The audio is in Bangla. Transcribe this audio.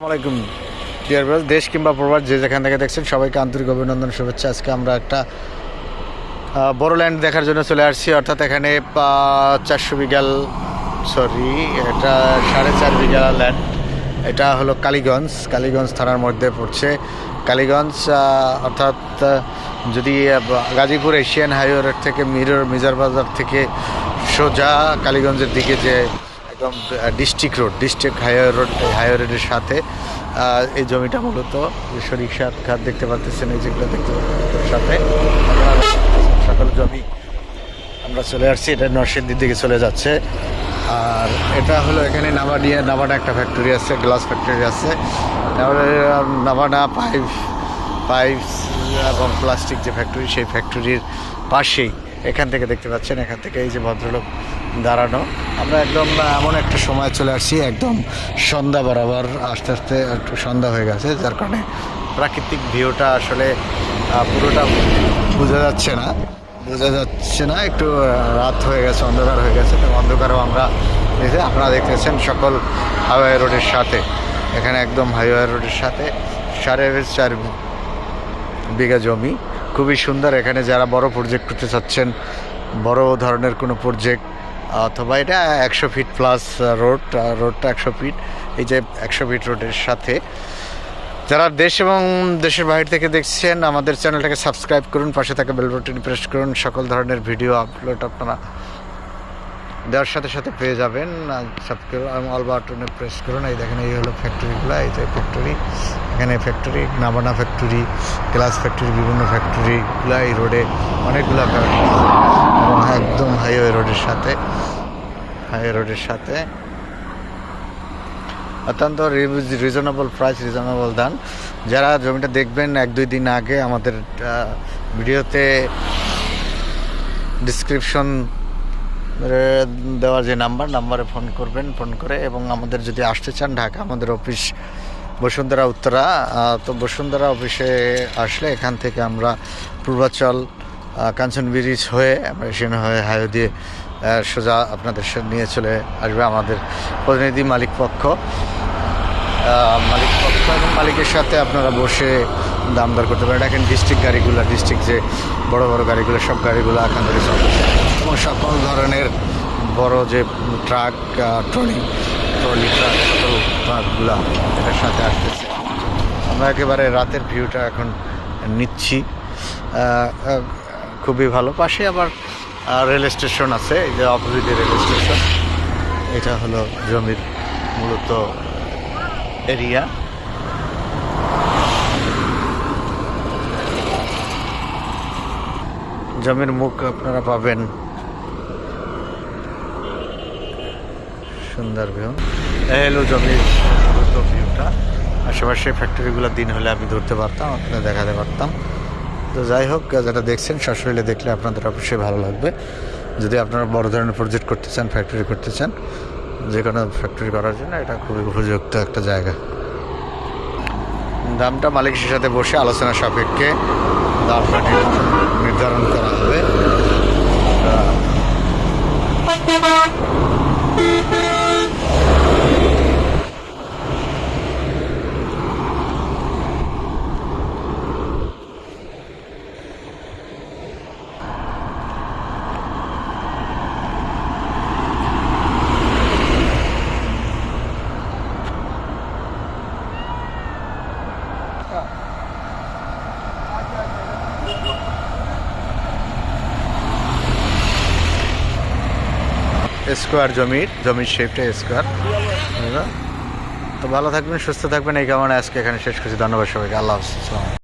আসসালামাইকুম ডিয়ার দেশ কিংবা প্রবাস, যে যেখান থেকে দেখছেন, সবাইকে আন্তরিক অভিনন্দন, শুভেচ্ছা। আজকে আমরা একটা বড় ল্যান্ড দেখার জন্য চলে আসছি। অর্থাৎ এখানে চারশো বিঘাল সরি এটা সাড়ে চার বিঘা ল্যান্ড এটা হলো কালীগঞ্জ। কালীগঞ্জ থানার মধ্যে পড়ছে। কালীগঞ্জ অর্থাৎ যদি গাজীপুর এশিয়ান হাইওয়ে থেকে মিরর, মিজার বাজার থেকে সোজা কালীগঞ্জের দিকে যে একদম district road district highway road highway রোডের সাথে এই জমিটা মূলত সরিষার খাত দেখতে পাচ্ছেন এই যেগুলো দেখতে পাচ্ছেন সাথে। সকল জমি আমরা চলে আসছি, এটা নরসিংদীর দিকে চলে যাচ্ছে। আর এটা হলো এখানে নাবাডিয়া, নাবাডা একটা ফ্যাক্টরি আছে গ্লাস ফ্যাক্টরি আছে। নাবাডা পাইপ পাইপ এবং প্লাস্টিক যে ফ্যাক্টরি সেই ফ্যাক্টরির পাশেই, এখান থেকে দেখতে পাচ্ছেন, এখান থেকে এই যে ভদ্রলোক দাঁড়ানো। আমরা একদম এমন একটা সময় চলে আসছি, একদম সন্ধ্যা বরাবর, আস্তে আস্তে একটু সন্ধ্যা হয়ে গেছে, যার কারণে প্রাকৃতিক ভিউটা আসলে পুরোটা বোঝা যাচ্ছে না। বোঝা যাচ্ছে না, একটু রাত হয়ে গেছে, অন্ধকার হয়ে গেছে, তো অন্ধকারও আমরা যে আপনারা দেখতেছেন সকল হাইওয়ে রোডের সাথে। এখানে একদম হাইওয়ে রোডের সাথে, সাড়ে চার বিঘা জমি। খুবই সুন্দর, এখানে যারা বড় প্রজেক্ট করতে চাচ্ছেন, বড় ধরনের কোনো প্রজেক্ট অথবা এটা একশো ফিট প্লাস রোড রোডটা একশো ফিট। এই যে একশো ফিট রোডের সাথে। যারা দেশ এবং দেশের বাইরে থেকে দেখছেন, আমাদের চ্যানেলটাকে সাবস্ক্রাইব করুন, পাশে থাকা বেল বাটন প্রেস করুন। সকল ধরনের ভিডিও আপলোড আপনারা দেওয়ার সাথে সাথে পেয়ে যাবেন। অল বাটনে প্রেস করুন। এই দেখেন, এই হলো ফ্যাক্টরিগুলো এই যে ফ্যাক্টরি এখানে factory Nabana factory glass factory বিভিন্ন ফ্যাক্টরিগুলো এই রোডে অনেকগুলো ফ্যাক্টরি রোডের সাথে হাইওয়ে রোডের সাথে। অত্যন্ত রিজনেবল প্রাইস রিজনেবল দাম। যারা জমিটা দেখবেন এক দুই দিন আগে আমাদের ভিডিওতে ডিসক্রিপশন দেওয়ার যে নাম্বার নাম্বারে ফোন করবেন ফোন করে এবং আমাদের যদি আসতে চান ঢাকা, আমাদের অফিস বসুন্ধরা উত্তরা তো বসুন্ধরা অফিসে আসলে এখান থেকে আমরা পূর্বাচল কাঞ্চন ব্রিজ হয়ে, আমরা এশিয়ান হয়ে হাইওয়ে দিয়ে সোজা আপনাদের নিয়ে চলে আসবে আমাদের প্রতিনিধি মালিক পক্ষ। মালিক পক্ষ এবং মালিকের সাথে আপনারা বসে দাম দর করতে পারেন। এখন ডিস্ট্রিক্ট গাড়িগুলো ডিস্ট্রিক্ট যে বড় বড় গাড়িগুলো, সব গাড়িগুলো এখান থেকে এবং সকল ধরনের বড় যে ট্রাক ট্রলি ট্রলি ট্রাক ট্রাকগুলো এটার সাথে আসতেছে। আমরা একেবারে রাতের ভিউটা এখন নিচ্ছি। খুবই ভালো। পাশে আবার রেল স্টেশন আছে, এই যে অপোজিটে রেল স্টেশন। এটা হলো জমির মূলত এরিয়া জমির মুখ আপনারা পাবেন। সুন্দর ভিউ হলো জমির ভিউটা আশেপাশে ফ্যাক্টরিগুলো দিন হলে আমি ধরতে পারতাম, আপনাদের দেখাতে পারতাম। তো যাই হোক যেটা দেখছেন, সশরীরে দেখলে আপনাদের অবশ্যই ভালো লাগবে। যদি আপনারা বড় ধরনের প্রজেক্ট করতে চান ফ্যাক্টরি করতে চান, যে কোনো ফ্যাক্টরি করার জন্য এটা খুবই উপযুক্ত একটা জায়গা। দামটা মালিকের সাথে বসে আলোচনা সাপেক্ষে দামটা নির- নির্ধারণ করা হবে। স্কোয়ার জমির জমির শেপটা স্কোয়ার। তো ভালো থাকবেন, সুস্থ থাকবেন, এই কারণে আজকে এখানে শেষ করছি। ধন্যবাদ সবাইকে। আল্লাহ আসসালামু।